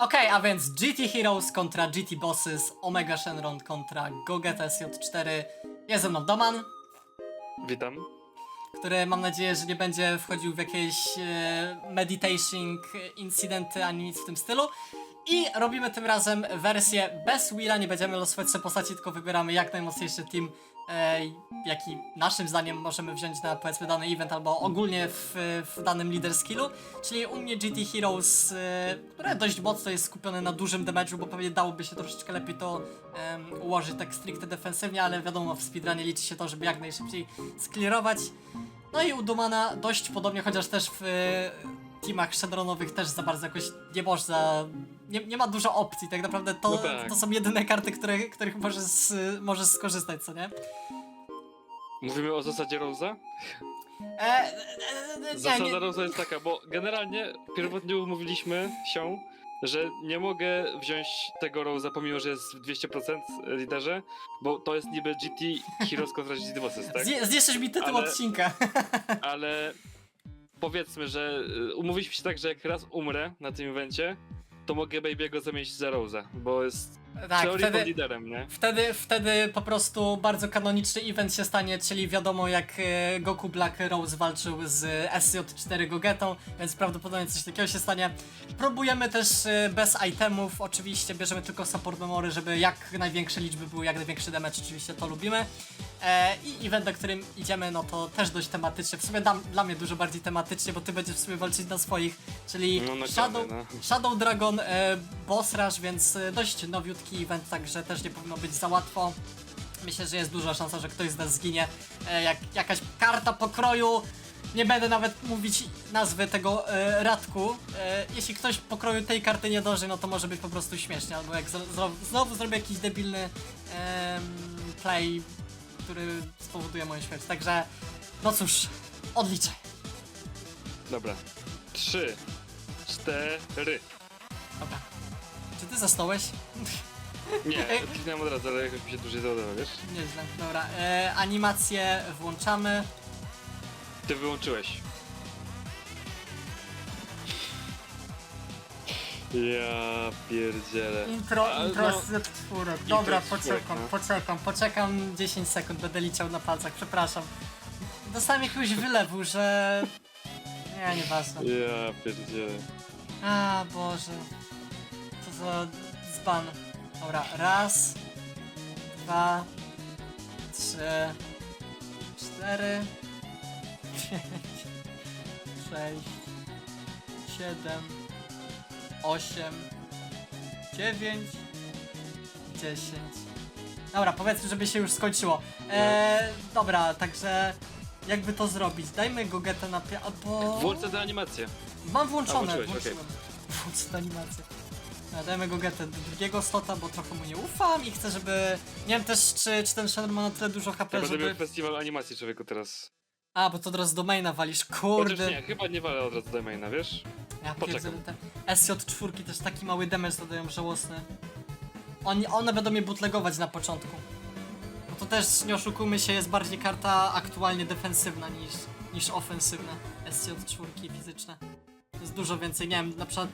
Okej, a więc GT Heroes kontra GT Bosses, Omega Shenron kontra Gogeta SJ4. Jest ze mną Doman, Witam. który mam nadzieję, że nie będzie wchodził w jakieś e, meditation incydenty ani nic w tym stylu. I robimy tym razem wersję bez Willa, nie będziemy losować sobie postaci, tylko wybieramy jak najmocniejszy team, e, jaki naszym zdaniem możemy wziąć na powiedzmy dany event albo ogólnie w, w danym leader skillu. Czyli u mnie GT Heroes, e, które dość mocno jest skupione na dużym damage'u, bo pewnie dałoby się troszeczkę lepiej to em, ułożyć tak stricte defensywnie, ale wiadomo w speedrunie liczy się to, żeby jak najszybciej sklirować. No i u Dumana dość podobnie, chociaż też w e, teamach Shadowrunowych też za bardzo jakoś nie można, nie, nie ma dużo opcji, tak naprawdę to, No tak. to są jedyne karty, które, których możesz, możesz skorzystać, co nie? Mówimy o zasadzie Rose'a? E, e, e, Zasada nie, Rose'a jest taka, bo generalnie pierwotnie umówiliśmy się, że nie mogę wziąć tego Rose'a, pomimo że jest w 200% liderze, bo to jest niby GT Heroes kontra GT Bosses, tak? Zniszczysz mi tytuł Ale- odcinka. Ale powiedzmy, że y, umówiliśmy się tak, że jak raz umrę na tym evencie, to mogę Baby'ego zamienić za Rose'a, bo jest tak, teorii pod wtedy, liderem, nie? wtedy, wtedy po prostu bardzo kanoniczny event się stanie, czyli wiadomo jak e, Goku Black Rose walczył z SJ4 Gogetą, więc prawdopodobnie coś takiego się stanie. Próbujemy też e, bez itemów, oczywiście bierzemy tylko support memory, żeby jak największe liczby były, jak największy damage, oczywiście to lubimy. E, I event, na którym idziemy, no to też dość tematycznie, w sumie dam, dla mnie dużo bardziej tematycznie, bo ty będziesz w sumie walczyć na swoich, czyli No, Shadow, no. Shadow Dragon e, Boss Rush, więc e, dość nowiutki event, także też nie powinno być za łatwo. Myślę, że jest duża szansa, że ktoś z nas zginie. E, jak jakaś karta pokroju. Nie będę nawet mówić nazwy tego e, radku. E, jeśli ktoś pokroju tej karty nie dąży, no to może być po prostu śmiesznie. Albo jak zro- zro- znowu zrobię jakiś debilny em, play, który spowoduje moją śmierć. Także, no cóż, odliczaj. Dobra. Trzy, cztery. Dobra. Czy ty zasnąłeś? Nie, kliknąłem od razu, ale jakoś mi się dłużej załadował, wiesz? Nieźle. Dobra, e, animację włączamy. Ty wyłączyłeś. Ja pierdzielę. Intro, Ale intro no, z czwórek. Dobra, z czwórek, poczekam, no. poczekam, poczekam 10 sekund, będę liczał na palcach, przepraszam. Dostałem jakiegoś wylewu, że... Nie, nieważne. Ja pierdzielę. A, Boże. Co za zban. Dobra, raz, dwa, trzy, cztery, pięć, sześć, siedem, osiem, dziewięć, dziesięć. Dobra, powiedzmy, żeby się już skończyło. Eee, dobra, także jakby to zrobić? Dajmy go getę na pie... albo... Włączę tę animację. Mam włączone, A, włączyłeś, włączyłem. Włączę animację. Dajmy go getę do drugiego slota, bo trochę mu nie ufam i chcę, żeby... Nie wiem też, czy, czy ten Shadow ma na tyle dużo Ja HP, miał żeby... festiwal animacji człowieku teraz. A, bo to od razu do maina walisz, Chociaż kurde. nie, chyba nie walę od razu do maina, wiesz? Ja pierdzielę, te SJ4 też taki mały damage dodają żałosny. Oni, one będą mnie bootlegować na początku. Bo to też, nie oszukujmy się, jest bardziej karta aktualnie defensywna niż, niż ofensywna. SJ4 fizyczne. Jest dużo więcej, nie wiem, na przykład...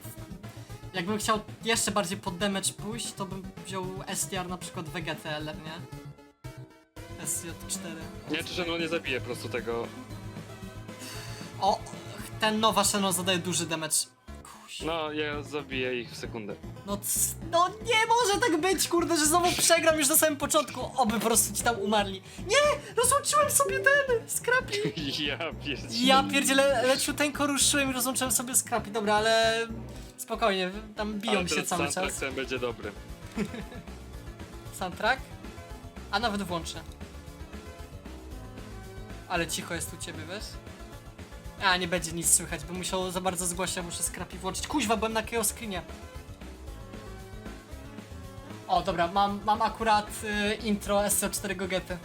Jakbym chciał jeszcze bardziej pod damage pójść, to bym wziął STR na przykład VGTL, nie? SJ4. Nie, czy Shenron nie zabije po prostu tego. O, ten nowa Shenron zadaje duży damage. Kuś. No, ja zabiję ich w sekundę. No, c- no nie może tak być, kurde, że znowu przegram już na samym początku. Oby po prostu ci tam umarli. Nie! Rozłączyłem sobie ten Scrappy! Ja pierdzielę. Ja pierdzielę, leciuteńko ruszyłem i rozłączyłem sobie Scrappy. Dobra, ale spokojnie, tam biją Ale się ten cały soundtrack czas. ten będzie dobry. Soundtrack? A nawet włączę. Ale cicho jest u ciebie, wiesz? A, nie będzie nic słychać, bo musiał za bardzo zgłosić, muszę Scrappy włączyć. Kuźwa, byłem na chaos screenie. O, dobra, mam, mam akurat y, intro SC4 Gogety.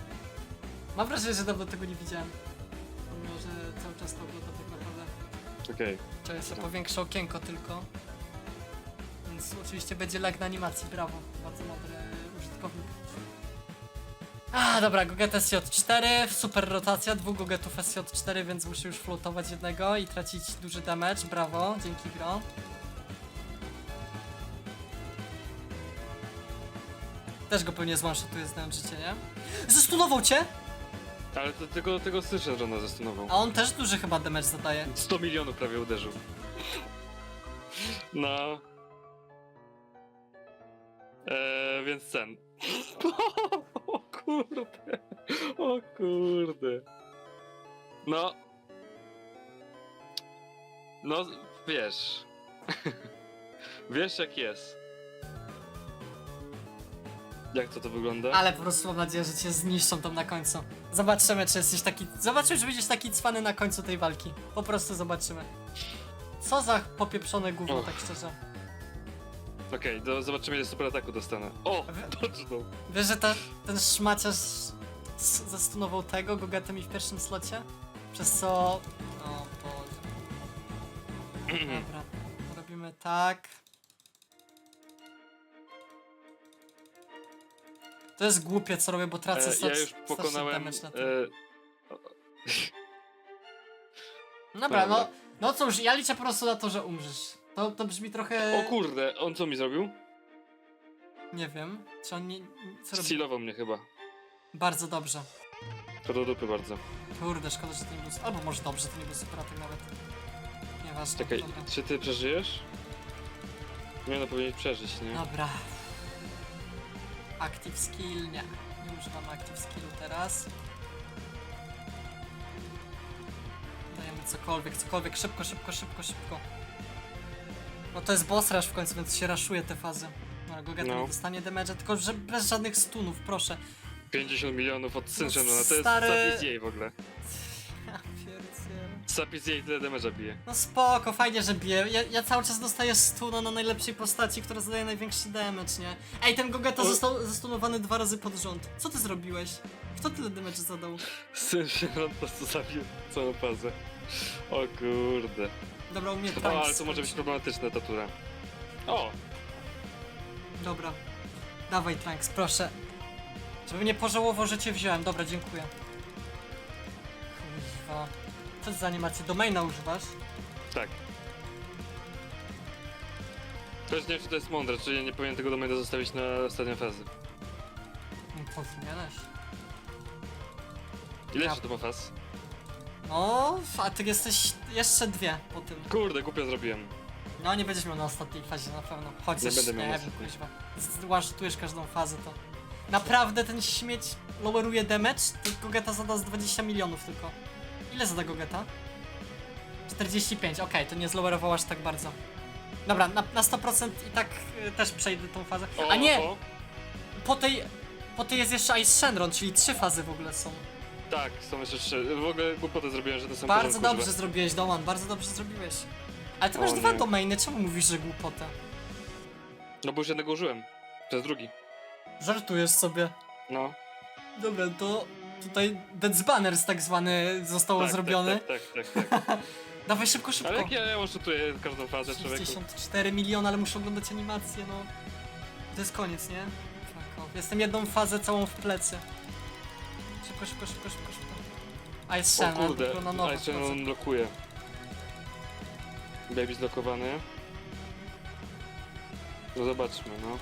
Mam wrażenie, że dawno tego nie widziałem. Pomimo, że cały czas to oglądam tak naprawdę. Okej że sobie powiększę okienko tylko. Więc oczywiście będzie lag na animacji, brawo. Bardzo mądry użytkownik. A, dobra, Guget SJ4, super rotacja, dwóch Gugetów SJ4, więc muszę już flotować jednego i tracić duży damage, brawo, dzięki gro. Też go pewnie złamszę, tu jest życie, nie? Zestunował cię! Ale to tylko tego słyszę, że ona zastunował. A on też duży chyba damage zadaje. 100 milionów prawie uderzył. No. Eee, więc ten. O kurde. O kurde. No. No, wiesz. Wiesz jak jest. Jak to to wygląda? Ale po prostu mam nadzieję, że cię zniszczą tam na końcu. Zobaczymy, czy jesteś taki... Zobaczymy, czy będziesz taki cwany na końcu tej walki. Po prostu zobaczymy. Co za popieprzone gówno, Och. tak szczerze. Okej, do zobaczymy ile super ataku dostanę. O! Wy- Dodżnął. Wiesz, że ta, ten szmaciarz s- zastunował tego Gogetę mi w pierwszym slocie? Przez co... O Boże. Dobra, robimy tak. To jest głupie, co robię, bo tracę E, sta- ja już pokonałem. damage na tym. E, Dobra, no, dobra. no cóż, ja liczę po prostu na to, że umrzesz. To, to brzmi trochę... o kurde, on co mi zrobił? Nie wiem, czy on nie... Co robi? Mnie chyba. Bardzo dobrze. To do dupy bardzo. Kurde, szkoda, że to nie był... Albo może dobrze, to nie był super atak nawet. Nieważne, Czekaj, dobra. czy ty przeżyjesz? Nie no, powinieneś przeżyć, nie? Dobra. Active skill, nie. Nie używam active skillu teraz. Dajemy cokolwiek, cokolwiek, szybko, szybko, szybko, szybko. No to jest boss rush w końcu, więc się raszuje te fazy. No, Gogeta No. nie dostanie damage'a, tylko że bez żadnych stunów, proszę. 50 milionów od Synchronona, to jest No, stary- Sapis jej w ogóle. Sapis jej tyle damage'a bije. No spoko, fajnie, że bije. Ja, ja cały czas dostaję stuna na najlepszej postaci, która zadaje największy damage, nie? Ej, ten Gogeta O- został zastunowany dwa razy pod rząd. Co ty zrobiłeś? Kto tyle damage zadał? Synchronon po prostu zabił całą fazę. O kurde. Dobra, u mnie O, Trunks ale to może być problematyczne ta tura. O! Dobra. Dawaj Trunks, proszę. Żeby nie pożałował, że cię wziąłem. Dobra, dziękuję. Kuźwa. Co ty za animację? Domaina używasz? Tak. Też nie wiem, czy to jest mądre, czy ja nie powinien tego domaina zostawić na ostatnią fazę. Nie powinieneś. Ile Ja- jeszcze to ma faz? No, a ty jesteś jeszcze dwie po tym. Kurde, głupio zrobiłem. No, nie będziesz miał na ostatniej fazie na pewno. Chociaż Nie nie, będę miał na wiem, ostatniej. kuźwa. Każdą fazę, to... Naprawdę ten śmieć loweruje damage? To Gogeta zada z 20 milionów tylko. Ile zada Gogeta? 45, okej, to nie zlowerował aż tak bardzo. Dobra, na, na 100% i tak y, też przejdę tą fazę. A nie! Po tej... Po tej jest jeszcze Ice Shenron, czyli trzy fazy w ogóle są. tak, są jeszcze trzy. W ogóle głupotę zrobiłem, że to są Bardzo porządku, dobrze zrobiłeś, Doman, bardzo dobrze zrobiłeś. Ale ty masz O dwa nie. domainy, czemu mówisz, że głupota? No bo już jednego użyłem. Przez drugi. Żartujesz sobie. No. Dobra, to tutaj Death Banners tak zwany został tak, zrobiony. Tak, tak, tak, tak, tak. Dawaj szybko, szybko. Ale jak ja, oszutuję każdą fazę człowieku. 64 miliony, ale muszę oglądać animację, no. To jest koniec, nie? Fuck off. Jestem jedną fazę całą w plecy. Szybko, szybko, szybko, szybko, szybko. A jest O kurde, dopiero na nowo jeszcze wchodzę. on blokuje. Baby zlokowany. No zobaczmy, no.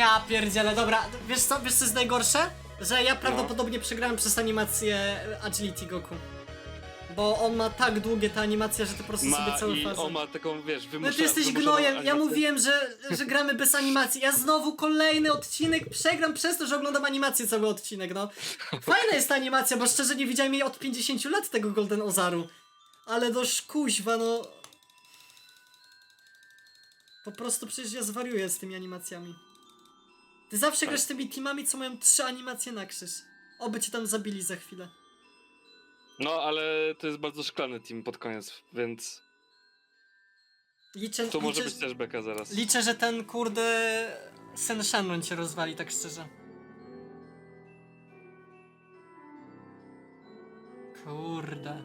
Ja pierdzielę, dobra, wiesz co, wiesz co jest najgorsze? Że No. ja prawdopodobnie przegrałem przez animację Agility Goku. Bo on ma tak długie te animacje, że ty po prostu sobie Ma całe i fazy... on ma taką, wiesz, No wymusza, ty jesteś wymuszoną gnojem, ja animację. mówiłem, że, że gramy bez animacji. Ja znowu kolejny odcinek przegram przez to, że oglądam animację cały odcinek, no. Fajna jest ta animacja, bo szczerze nie widziałem jej od 50 lat tego Golden Ozaru. Ale do szkuźwa, no... Po prostu przecież ja zwariuję z tymi animacjami. Ty zawsze Tak. grasz z tymi teamami, co mają trzy animacje na krzyż. Oby cię tam zabili za chwilę. No, ale to jest bardzo szklany team pod koniec, więc Liczę, to może liczę, być też beka zaraz. liczę, że ten kurde... Sen Shenron cię rozwali, tak szczerze. Kurde.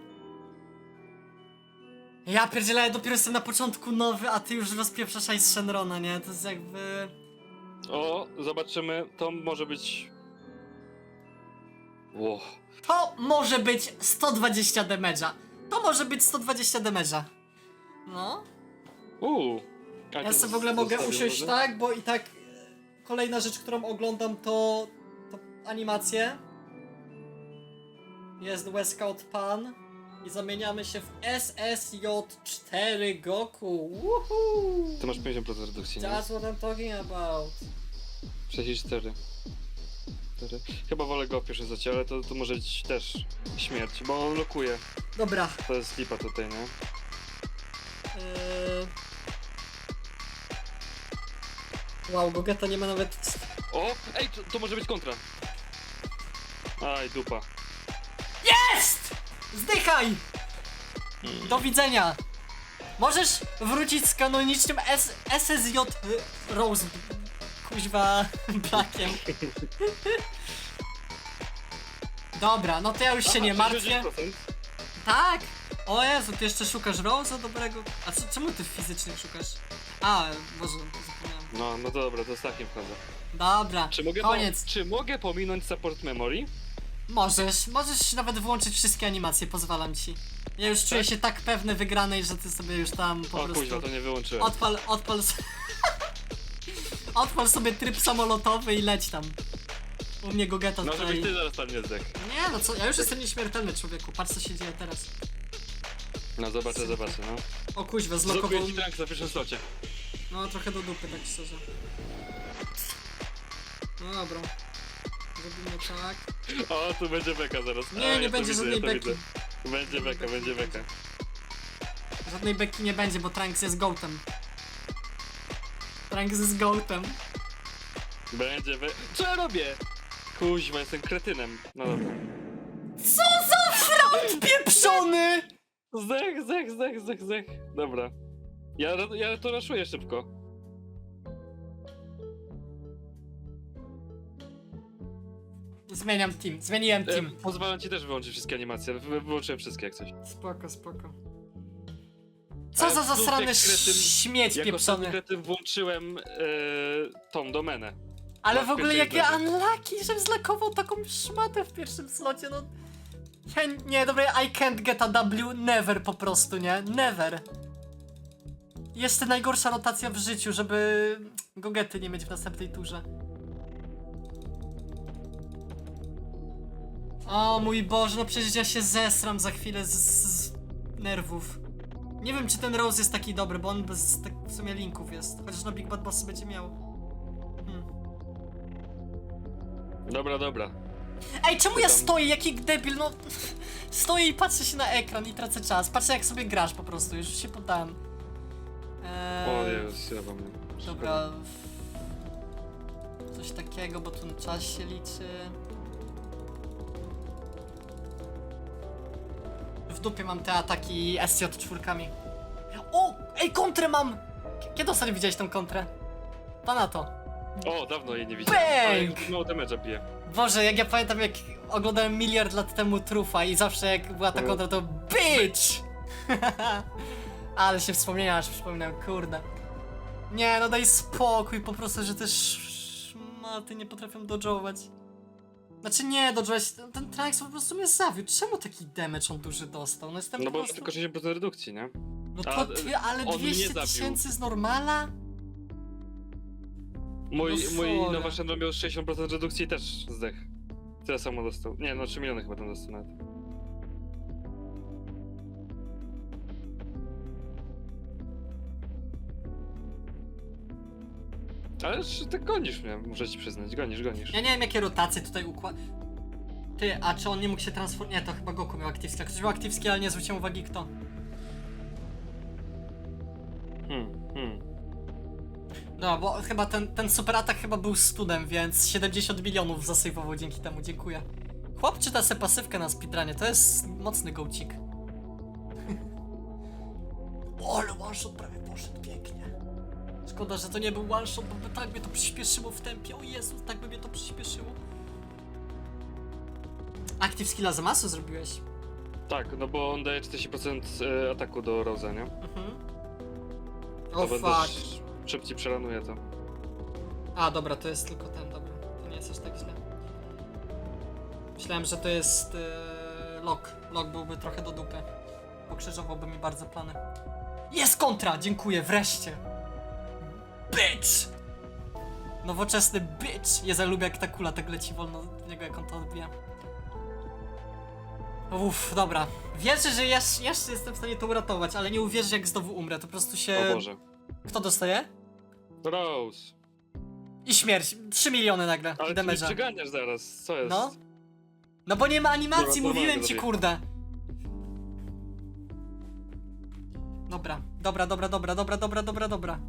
Ja pierdzielę, dopiero jestem na początku nowy, a ty już rozpieprzasz Ice Shenrona, nie? To jest jakby... O, zobaczymy, to może być... Ło. To może być 120 damage'a. To może być 120 damage'a. No. Uuu. A Ja to sobie w ogóle mogę zostawię usiąść może? tak, bo i tak kolejna rzecz, którą oglądam to, to animacje. Jest Westcout Pan i zamieniamy się w SSJ4 Goku. Woohoo! Ty masz 50% redukcji, nie? That's what I'm talking about. 64. Cztery. Chyba wolę go w pierwszym zacie, ale to, to może być też śmierć, bo on lokuje. Dobra. To jest lipa tutaj, nie? Yy... Wow, Gogeta nie ma nawet... O! Ej, to, to może być kontra. Aj, dupa. Jest! Zdychaj! Do widzenia! Możesz wrócić z kanonicznym S SSJ y, Rose... Kuźwa... Blackiem. Dobra, no to ja już się nie martwię. 60%. Tak! O Jezu, ty jeszcze szukasz Rose'a dobrego... A co, czemu ty fizycznie szukasz? A, Boże, zapomniałem. No, no dobra, to z takim wchodzę. Dobra, Czy mogę, koniec. Po, czy mogę pominąć support memory? Możesz, możesz nawet włączyć wszystkie animacje, pozwalam ci. Ja już czuję Tak? się tak pewny wygranej, że ty sobie już tam po o prostu... kuźwa, to nie wyłączyłem. Odpal, odpal... s- odpal sobie tryb samolotowy i leć tam. U mnie Gogeta No, tutaj... żebyś ty zaraz tam nie zdechł. Nie no co, ja już jestem nieśmiertelny człowieku, patrz co się dzieje teraz. No zobaczę, zobaczę, no. O kuźwa, zlokował... Zlokuję ci tank na pierwszym slocie. No trochę do dupy, tak szczerze. No dobra. Zrobimy tak. O, tu będzie beka zaraz. Nie, nie będzie żadnej beki. Będzie beka, będzie beka. Żadnej beki nie będzie, bo Trunks jest gołtem. Trunks jest gołtem. Będzie be... Co ja robię? Kuźwa, jestem kretynem. No dobra. Co za front pieprzony! Zdech, zdech, zdech, zdech, zdech. Dobra. Ja, ja to raszuję szybko. Zmieniam team, zmieniłem E, team. pozwalam ci też wyłączyć wszystkie animacje. Wy, wyłączyłem wszystkie jak coś. Spoko, spoko. Co Ale za zasrany kretyn- śmieć Jak pieprzony. kretyn włączyłem e, tą domenę. Ale w ogóle pierwszej jak ja imprezie. unlucky, żem zlakował taką szmatę w pierwszym slocie, no. Ja, nie, dobra, I can't get a W, never po prostu, nie? Never. Jeszcze najgorsza rotacja w życiu, żeby gogety nie mieć w następnej turze. O mój Boże, no przecież ja się zesram za chwilę z, z nerwów. Nie wiem, czy ten Rose jest taki dobry, bo on bez tak w sumie linków jest. Chociaż no Big Bad Boss będzie miał. Hmm. Dobra, dobra. Ej, czemu ja Tam- stoję, jaki debil, no... Stoję i patrzę się na ekran i tracę czas. Patrzę jak sobie grasz po prostu, już się poddałem. O Eee, Jezus, ja wam... dobra. Coś takiego, bo tu czas się liczy. Dupie mam te ataki SJ czwórkami. O! Ej, kontrę mam! Kiedy ostatnio widziałeś tą kontrę? To na to. O, dawno jej nie widziałem. Ale Bang! mało damage'a bije. Boże, jak ja pamiętam, jak oglądałem miliard lat temu Trufa i zawsze jak była ta No. kontra, to BITCH! Ale się wspomnienia aż przypominam, kurde. Nie, no daj spokój, po prostu, że te szmaty nie potrafią dodżować. Znaczy nie, dodżować, ten, ten Trunks po prostu mnie zawiódł. Czemu taki damage on duży dostał? No jestem No po bo prostu... tylko 60% redukcji, nie? No a, to ty, ale on mnie 200 zabił. tysięcy z normala? Mój, No mój sorry. Nowa Shadow miał 60% redukcji i też zdech. Tyle samo dostał. Nie, no 3 miliony chyba tam dostał nawet. Ależ ty gonisz mnie, muszę ci przyznać. Gonisz, gonisz. Ja nie wiem jakie rotacje tutaj układ. Ty, a czy on nie mógł się transformować? Nie, to chyba Goku miał aktywski. Ktoś miał aktywski, ale nie zwróciłem uwagi kto. Hmm, hmm. No, bo chyba ten, ten super atak chyba był studem, więc 70 milionów zasejwował dzięki temu, dziękuję. Chłop czyta se pasywkę na speedrunie, to jest mocny gołcik. o, ale one shot prawie poszedł pięknie. Szkoda, że to nie był one shot, bo by tak mnie to przyspieszyło w tempie, o Jezu, tak by mnie to przyspieszyło. Active skilla za masę zrobiłeś. Tak, no bo on daje 40% e, ataku do Rosa, nie? Mhm. To O będę fuck. sz- szybciej przelanuję to. A, dobra, to jest tylko ten, dobra. To nie jest aż tak źle. Myślałem, że to jest yy, lock. Lock byłby trochę do dupy. Pokrzyżowałby mi bardzo plany. Jest kontra! Dziękuję, wreszcie! Bitch! Nowoczesny bitch! Jezu, ja lubię jak ta kula tak leci wolno w niego, jak on to odbija. Uff, dobra. Wierzę, że jeszcze, jeszcze jestem w stanie to uratować, ale nie uwierzę, jak znowu umrę. To po prostu się... O Boże. Kto dostaje? Rose. I śmierć. 3 miliony nagle. Ale ty mnie damage'a. zaraz, co jest? No. No bo nie ma animacji, Dobra, mówiłem normalnie ci, zrobię. kurde. Dobra, dobra, dobra, dobra, dobra, dobra, dobra, dobra.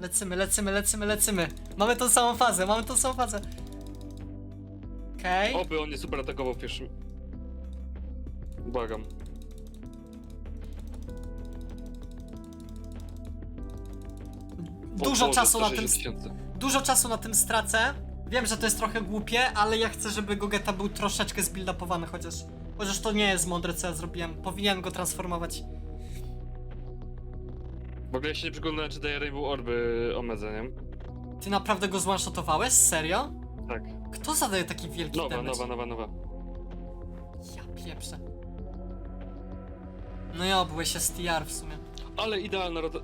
Lecymy, lecymy, lecymy, lecymy. Mamy tą samą fazę, mamy tą samą fazę. Okej. Oby on nie super atakował w pierwszym. Błagam. Dużo czasu na tym, 160 tysięcy. dużo czasu na tym stracę. Wiem, że to jest trochę głupie, ale ja chcę, żeby Gogeta był troszeczkę zbuildupowany chociaż. Chociaż to nie jest mądre, co ja zrobiłem. Powinienem go transformować. W ogóle się nie przyglądałem, czy daje Rainbow Orby Omedze, nie? Ty naprawdę go zwanshotowałeś? Serio? Tak. Kto zadaje taki wielki Nowa, damage? nowa, nowa, nowa. Ja pieprzę. No ja byłeś STR w sumie. Ale idealna rota...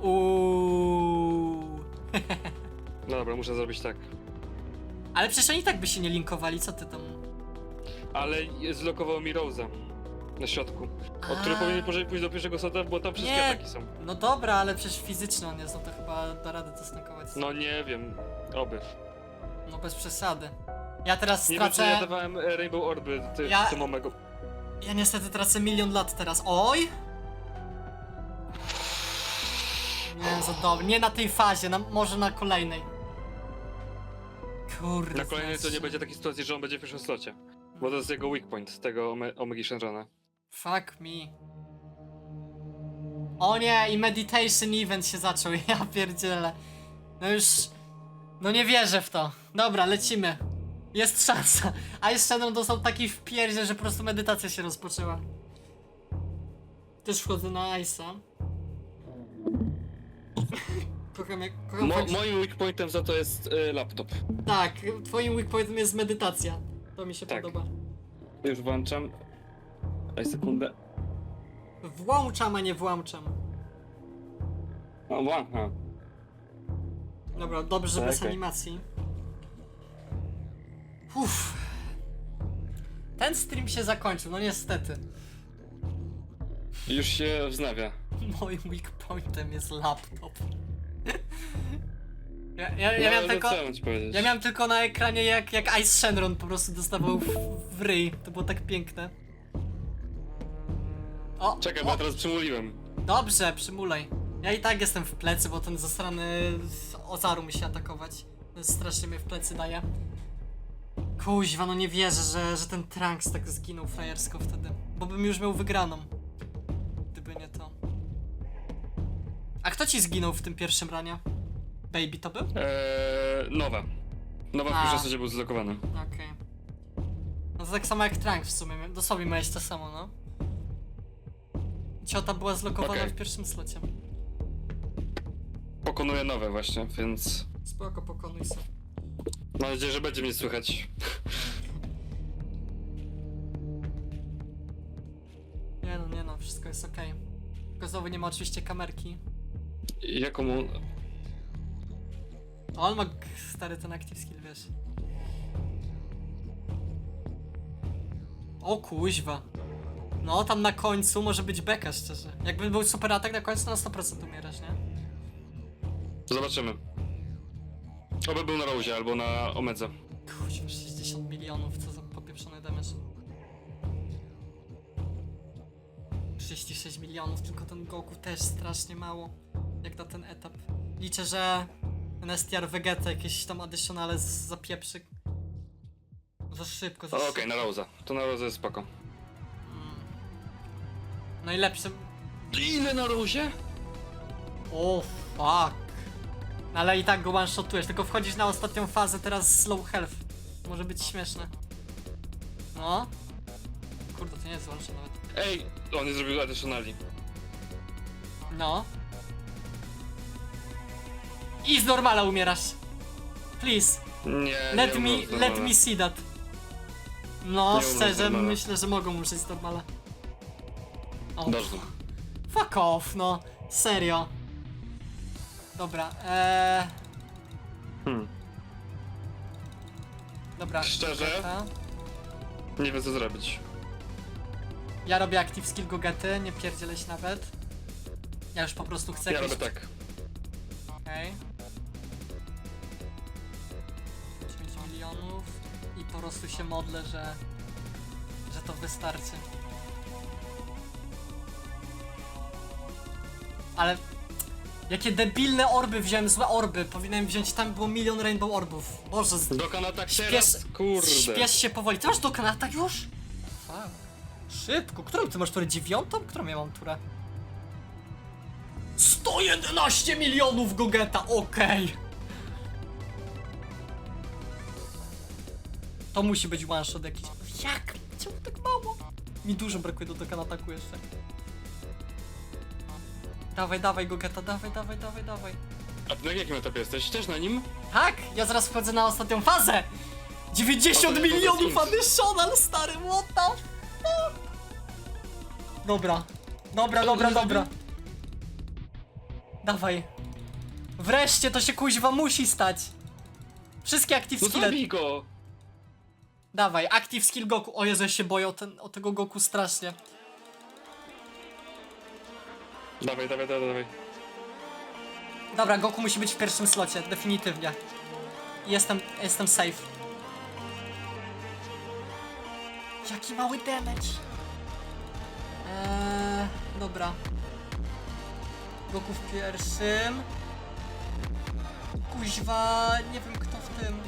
Uuu. No dobra, muszę zrobić tak. Ale przecież oni i tak by się nie linkowali, co ty tam? Ale zlokował mi Rose'a. Na środku. Od której A. powinien później pójść do pierwszego slota, bo tam wszystkie Nie. ataki są. No dobra, ale przecież fizyczny on jest, no to chyba da radę to snakować. No nie wiem. Oby. No bez przesady. Ja teraz Nie wiem, czy stracę... ja dawałem e, Rainbow Orby ty, Ja- tym omego. Ja niestety tracę milion lat teraz. Oj! Nie, za dobrze. Nie na tej fazie, na, może na kolejnej. Kurde. Na kolejnej to nie będzie takiej sytuacji, że on będzie w pierwszym slocie. Bo to jest jego weak point, tego Ome Omegi Shenrana. Fuck me. O nie, i meditation event się zaczął, ja pierdzielę. No już... No nie wierzę w to. Dobra, lecimy. Jest szansa. A jeszcze Shannon dostał taki wpierdzie, że po prostu medytacja się rozpoczęła. Też wchodzę na Ice'a. Kocham jak... Kocham Mo fakt, że- moim weak pointem za to jest e, laptop. Tak, twoim weak pointem jest medytacja. To mi się Tak. podoba. Już włączam. Daj sekundę. Włączam, a nie włączam. O, aha. Dobra, dobrze, że bez Okej. animacji. Uff. Ten stream się zakończył, no niestety. Już się wznawia. Moim weak pointem jest laptop. Ja, ja, ja No, miałem tylko... Co mam ci powiedzieć? Ja miałem tylko na ekranie jak, jak Ice Shenron po prostu dostawał w, w ryj. To było tak piękne. O, Czekaj, bo o, ja teraz przymuliłem. Dobrze, przymulaj. Ja i tak jestem w plecy, bo ten zasrany Ozaru musi atakować. Ten strasznie mnie w plecy daje. Kuźwa, no nie wierzę, że, że ten Trunks tak zginął frajersko wtedy. Bo bym już miał wygraną. Gdyby nie to. A kto ci zginął w tym pierwszym ranie? Baby to był? Eee, nowa. Nowa w A. pierwszym slocie był zlokowany. Okej. No to tak samo jak Trunks w sumie. Dosłownie miałeś to samo, no. Ciota była zlokowana Okej. w pierwszym slocie. Pokonuję nowe właśnie, więc... Spoko, pokonuj sobie. Mam nadzieję, że będzie mnie słychać. Nie no, nie no, wszystko jest okej. Tylko znowu nie ma oczywiście kamerki. Jaką mu... A on ma g- stary ten active skill, wiesz. O kuźwa. No, tam na końcu może być beka, szczerze. Jakby był super atak na końcu, na 100% umierasz, nie? Zobaczymy. Oby był na Rose albo na Omedze. Kuźwa, 60 milionów, co za popieprzony damage. 36 milionów, tylko ten Goku też strasznie mało. Jak na ten etap. Liczę, że ten STR Vegeta jakieś tam additionale z- zapieprzy. Za szybko, za O, szybko. Okej, na Rose'a. To na Rose jest spoko. Najlepszy. Ile na Rose? O, fuck. Ale i tak go one-shotujesz, tylko wchodzisz na ostatnią fazę teraz z low health. Może być śmieszne. No. Kurde, to nie jest one-shot nawet. Ej, on nie zrobił additionali. No. I z normala umierasz. Please, Nie, let nie me, z let normala. me see that. No, Nie umrę z szczerze, normala. myślę, że mogą z normala. O, Dobrze. fuck off, no. Serio. Dobra, eee, Hmm. dobra. Szczerze? Gogeta. Nie wiem co zrobić. Ja robię active skill Gogety, nie pierdzielę się nawet. Ja już po prostu chcę Ja jakieś... robię tak. Okej. 9 milionów i po prostu się modlę, że, że to wystarczy. Ale jakie debilne orby wziąłem, złe orby. Powinienem wziąć, tam było milion rainbow orbów. Boże, z... Do kanata śpiesz, teraz? Kurde. śpiesz się powoli. Ty masz do kanata już? Fuck. Szybko. Którą ty masz turę? Dziewiątą? Którą ja mam turę? 111 milionów Gogeta, okej. To musi być one shot jakiś. Jak? Czemu tak mało? Mi dużo brakuje do Dokkan ataku jeszcze. Dawaj, dawaj Gogeta, dawaj, dawaj, dawaj, dawaj. A ty na jakim etapie jesteś? Też na nim? Tak, ja zaraz wchodzę na ostatnią fazę. 90 O, to jest milionów Skins. additional, stary, what the fuck? Dobra, dobra, dobra, dobra. Dawaj. Wreszcie to się kuźwa musi stać. Wszystkie active No skille. zabij go! Dawaj, active skill Goku. O Jezu, ja się boję o, ten, o tego Goku strasznie. Dawaj, dawaj, dawaj, dawaj. Dobra, Goku musi być w pierwszym slocie, definitywnie. Jestem, jestem safe. Jaki mały damage. Eee, dobra. Goku w pierwszym. Kuźwa, nie wiem kto w tym.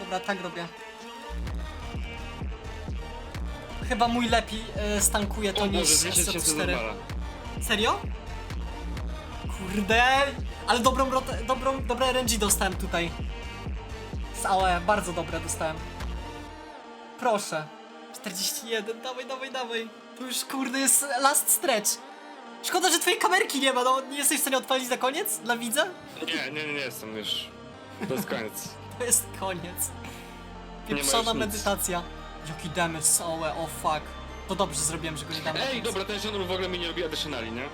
Dobra, tak robię. Chyba mój lepiej e, stankuje to O niż Boże, 200 tysięcy SC4. normala. Serio? Kurde, ale dobrą, dobrą, dobre RNG dostałem tutaj. Z AOE, bardzo dobre dostałem. Proszę. 41, dawaj, dawaj, dawaj. To już kurde jest last stretch. Szkoda, że twojej kamerki nie ma, no nie jesteś w stanie odpalić na koniec? Dla widza? Nie, nie, nie, nie jestem już. To jest koniec. To jest koniec. Nie ma Pieprzona już nic. medytacja. Jaki damage z AOE, o fuck. To dobrze zrobiłem, że go nie dam. Ej, dobra, ten żonur w ogóle mi nie lubi additionali, nie?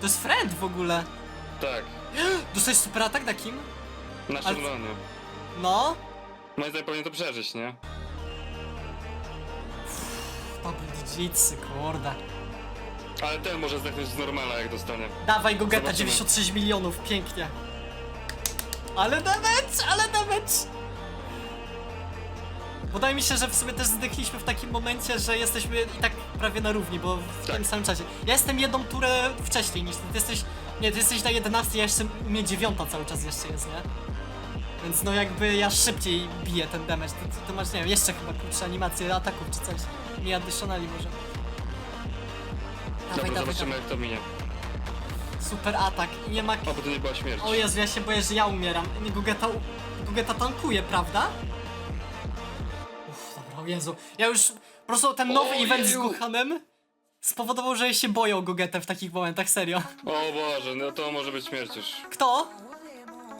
To jest friend w ogóle. Tak. Dostałeś super atak na kim? Na Ale- Shenlonie. No. Moim zdaniem powinien to przeżyć, nie? Double digitsy, kurde. Ale ten może zdechnąć z normala, jak dostanie. Dawaj go geta, Zobaczymy. 96 milionów, pięknie. Ale damage, ale damage! Wydaje mi się, że w sumie też zdechliśmy w takim momencie, że jesteśmy i tak prawie na równi, bo w Tak. tym samym czasie. Ja jestem jedną turę wcześniej niż ty. Ty jesteś. Nie, ty jesteś na 11, ja jeszcze u mnie dziewiąta cały czas jeszcze jest, nie? Więc no jakby ja szybciej biję ten damage. Ty, ty, ty masz, nie wiem, jeszcze chyba krótsze animacje ataków czy coś. Nie additionali może. Dawaj, Dobra, dawaj, zobaczymy dawaj. jak to minie. Super atak. I nie ma O, bo to nie była śmierć. o Jezu, ja się boję, że ja umieram. Nie, Gugeta, Gugeta tankuje, prawda? O Jezu. Ja już, po prostu ten nowy Ojeju. event z Gohanem spowodował, że się boję o Gogetę w takich momentach, serio. O Boże, no to może być śmierć już. Kto?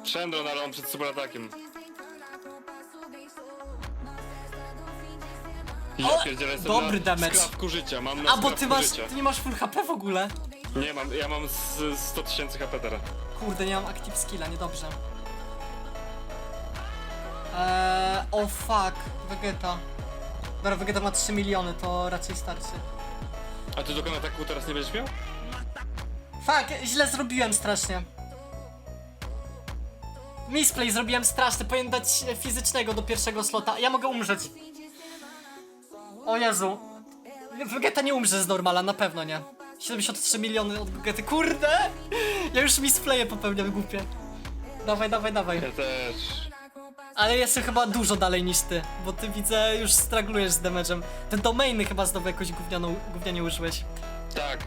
Shendron, ale on przed super atakiem. Ja O, pierdzielę, jestem dobry na damage. skrawku życia, mam na A, bo skrawku ty masz, życia. ty nie masz full HP w ogóle. Nie mam, ja mam z 100 tysięcy HP teraz. Kurde, nie mam active skilla, niedobrze. Eee, o fuck, Vegeta. Dobra, Vegeta ma 3 miliony, to raczej starczy. A ty do ataku teraz nie będziesz miał? Fuck, źle zrobiłem strasznie. Misplay zrobiłem straszny, powinien dać fizycznego do pierwszego slota. Ja mogę umrzeć. O Jezu. Vegeta nie umrze z normala, na pewno nie. 73 miliony od Vegety, kurde! Ja już misplaye popełniam głupie. Dawaj, dawaj, dawaj. Ja też. Ale jestem chyba dużo dalej niż ty, bo ty widzę już straglujesz z damage'em. Te domainy chyba znowu jakoś gównianą, gównianie użyłeś. Tak.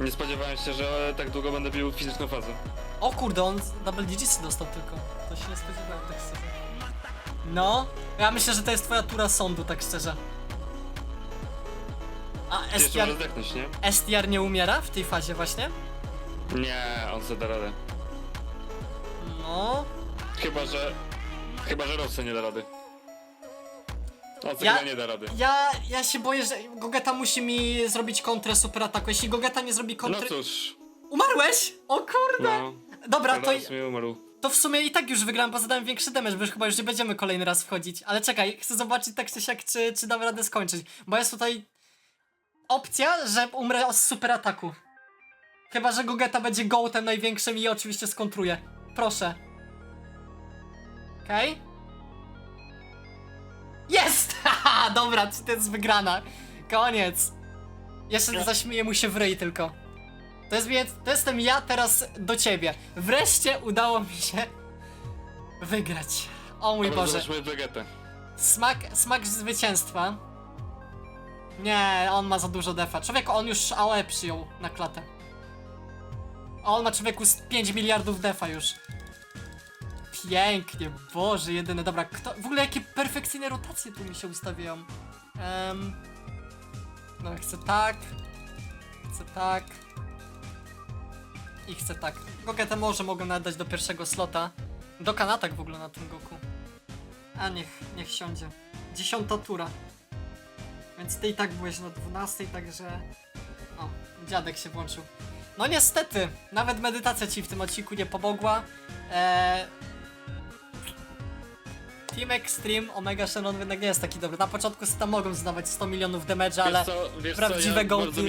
Nie spodziewałem się, że tak długo będę bił fizyczną fazę. O kurde, on double digitsy dostał tylko. To się nie spodziewałem, tak szczerze. No, ja myślę, że to jest twoja tura sądu, tak szczerze. A jeszcze STR, może zdechnąć, nie? STR nie umiera w tej fazie właśnie? Nie, on sobie da radę. No, Chyba, że... Chyba, że Rosja nie da rady. O, co chyba nie da rady. Ja, ja się boję, że Gogeta musi mi zrobić kontrę super ataku. Jeśli Gogeta nie zrobi No kontry... cóż, Umarłeś? O kurde! no. Dobra, to, mi umarł. to w sumie i tak już wygrałem, bo zadałem większy damage, bo już chyba już nie będziemy kolejny raz wchodzić. Ale czekaj, chcę zobaczyć tak czy siak, czy, czy dam radę skończyć. Bo jest tutaj opcja, że umrę z super ataku. Chyba, że Gogeta będzie gołtem największym i oczywiście skontruje. Proszę. Okej? Okay? Jest! Haha, dobra, to jest wygrana. Koniec. Jeszcze zaśmieję mu się w ryj tylko. To jest więc, to jestem ja teraz do ciebie. Wreszcie udało mi się wygrać. O mój Boże. zobaczmy Vegetę. Smak, smak zwycięstwa. Nie, on ma za dużo defa. Człowieku, on już AOE przyjął na klatę. A on ma człowieku z 5 miliardów defa już. Pięknie, Boże, jedyne. Dobra, kto, w ogóle jakie perfekcyjne rotacje tu mi się ustawiają. Um, no, chcę tak. Chcę tak. I chcę tak. Gogetę może mogę nadać do pierwszego slota. Do kanatek w ogóle na tym Goku. A niech, niech siądzie. Dziesiąta tura. Więc ty i tak byłeś na 12, także. O, dziadek się włączył. No niestety, nawet medytacja ci w tym odcinku nie pomogła. Eee... Team Extreme Omega Shannon jednak nie jest taki dobry. Na początku sobie tam mogą zdawać 100 milionów damage, ale co, wiesz prawdziwe co, ja gołty- bardzo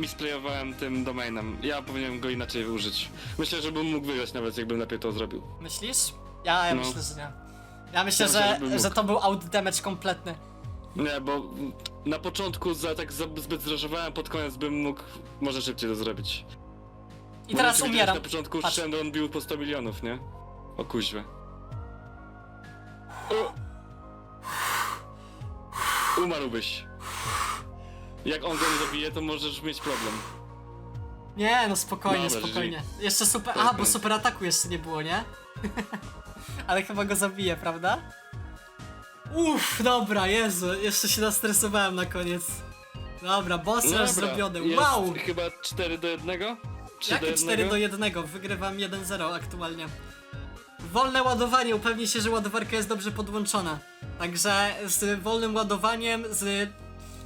misplejowałem tym domainem. Ja powinienem go inaczej użyć. Myślę, że bym mógł wygrać nawet, jakbym lepiej to zrobił. myślisz? Ja, ja No. myślę, że nie. Ja myślę, Ja że, myślę, że to był out damage kompletny. Nie, bo na początku za, tak za, zbyt zrażowałem, pod koniec bym mógł może szybciej to zrobić. I Bo teraz umieram. Na początku Patrz. Shendon bił po 100 milionów, nie? O kuźwę. O! Umarłbyś. Jak on go nie zabije, to możesz mieć problem. Nie, no spokojnie, Dobra, spokojnie. Jeszcze super. A, bo super ataku jeszcze nie było, nie? Ale chyba go zabije, prawda? Uff, dobra, Jezu, jeszcze się nastresowałem na koniec. Dobra, boss rush Dobra, zrobiony. jest Wow! chyba 4 do 1? 3 do Jakie 4 do 1? Wygrywam 1-0 aktualnie. Wolne ładowanie, upewnij się, że ładowarka jest dobrze podłączona. Także z wolnym ładowaniem, z...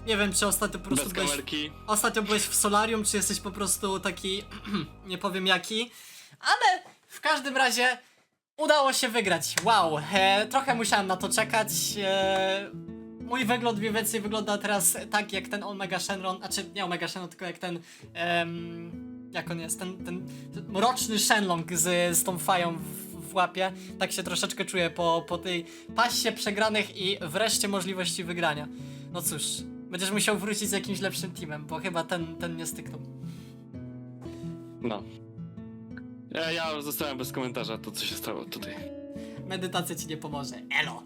Nie wiem, czy ostatnio po prostu Bez byłeś... kamerki. Ostatnio byłeś w solarium, czy jesteś po prostu taki, nie powiem jaki, ale w każdym razie udało się wygrać. Wow, e, trochę musiałem na to czekać. E, mój wygląd mniej więcej wygląda teraz tak jak ten Omega Shenron, znaczy nie Omega Shenron, tylko jak ten, em, jak on jest, ten, ten mroczny Shenlong z, z tą fają w, w łapie. Tak się troszeczkę czuję po, po tej paście przegranych i wreszcie możliwości wygrania. No cóż, będziesz musiał wrócić z jakimś lepszym teamem, bo chyba ten, ten nie styknął. No. Ja, ja zostałem bez komentarza to, co się stało tutaj. Medytacja ci nie pomoże. Elo!